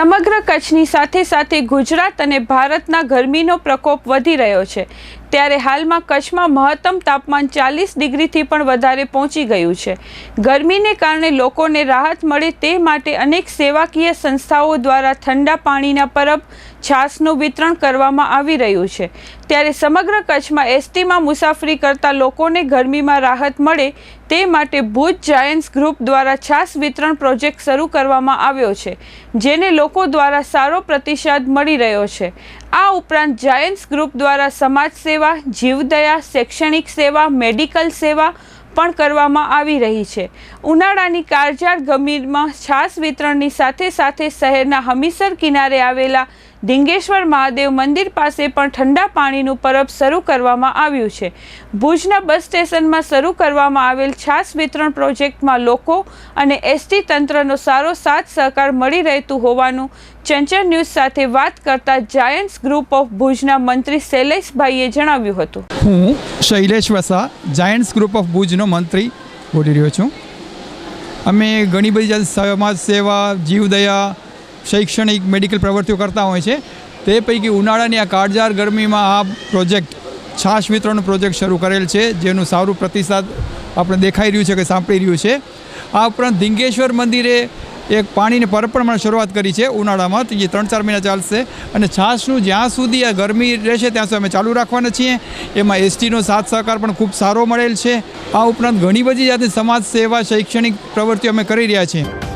સમગ્ર કચ્છની સાથે સાથે ગુજરાત અને ભારતના ગરમીનો પ્રકોપ વધી રહ્યો છે. ત્યારે હાલમાં કચ્છમાં મહત્તમ તાપમાન ચાલીસ ડિગ્રીથી પણ વધારે પહોંચી ગયું છે. ગરમીને કારણે લોકોને રાહત મળે તે માટે અનેક સેવાકીય સંસ્થાઓ દ્વારા ઠંડા પાણીના પરબ છાસનું વિતરણ કરવામાં આવી રહ્યું છે. ત્યારે સમગ્ર કચ્છમાં એસટીમાં મુસાફરી કરતા લોકોને ગરમીમાં રાહત મળે તે માટે ભુજ જાયન્ટ્સ ગ્રુપ દ્વારા છાસ વિતરણ પ્રોજેક્ટ શરૂ કરવામાં આવ્યો છે, જેને લોકો દ્વારા સારો પ્રતિસાદ મળી રહ્યો છે. આ ઉપરાંત જાયન્ટ્સ ગ્રુપ દ્વારા સમાજ સેવા, જીવદયા, શૈક્ષણિક સેવા મેડિકલ સેવા પણ કરવામાં આવી રહી છે. ઉનાળાની કારજાર ગમીરમાં છાસ વિતરણની સાથે સાથે શહેરના હમીસર કિનારે આવેલા ઢીંગેશ્વર મહાદેવ મંદિર પાસે પણ ઠંડા પાણીનું પરબ શરૂ કરવામાં આવ્યું છે. ભુજના બસ સ્ટેશનમાં શરૂ કરવામાં આવેલ છાસ વિતરણ પ્રોજેક્ટમાં લોકો અને એસટી તંત્રનો સારો સાથ સહકાર મળી રહેતું હોવાનું ચંચળ ન્યૂઝ સાથે વાત કરતા જાયન્ટ્સ ગ્રુપ ઓફ ભુજના મંત્રી શૈલેષભાઈએ જણાવ્યું હતું. હું Shailesh Vasa, giants group of ભુજનો મંત્રી બોલી રહ્યો છું. અમે ઘણી બધી સમાજ સેવા, જીવદયા શૈક્ષણિક મેડિકલ પ્રવૃત્તિઓ કરતા હોય છે. તે પૈકી ઉનાળાની આ કાળજાર ગરમીમાં આ પ્રોજેક્ટ છાશ વિતરણનો પ્રોજેક્ટ શરૂ કરેલ છે, જેનું સારું પ્રતિસાદ આપણે દેખાઈ રહ્યું છે કે સાંપડી રહ્યું છે. આ ઉપરાંત ધીંગેશ્વર મંદિરે એક પાણીની પરપણમાં પણ શરૂઆત કરી છે ઉનાળામાં, તો જે ત્રણ ચાર મહિના ચાલશે. અને છાશનું જ્યાં સુધી આ ગરમી રહેશે, ત્યાં સુધી અમે ચાલુ રાખવાના છીએ. એમાં એસટીનો સાથ સહકાર પણ ખૂબ સારો મળેલ છે. આ ઉપરાંત ઘણી બધી જાતની સમાજ સેવા, શૈક્ષણિક પ્રવૃત્તિઓ અમે કરી રહ્યા છીએ.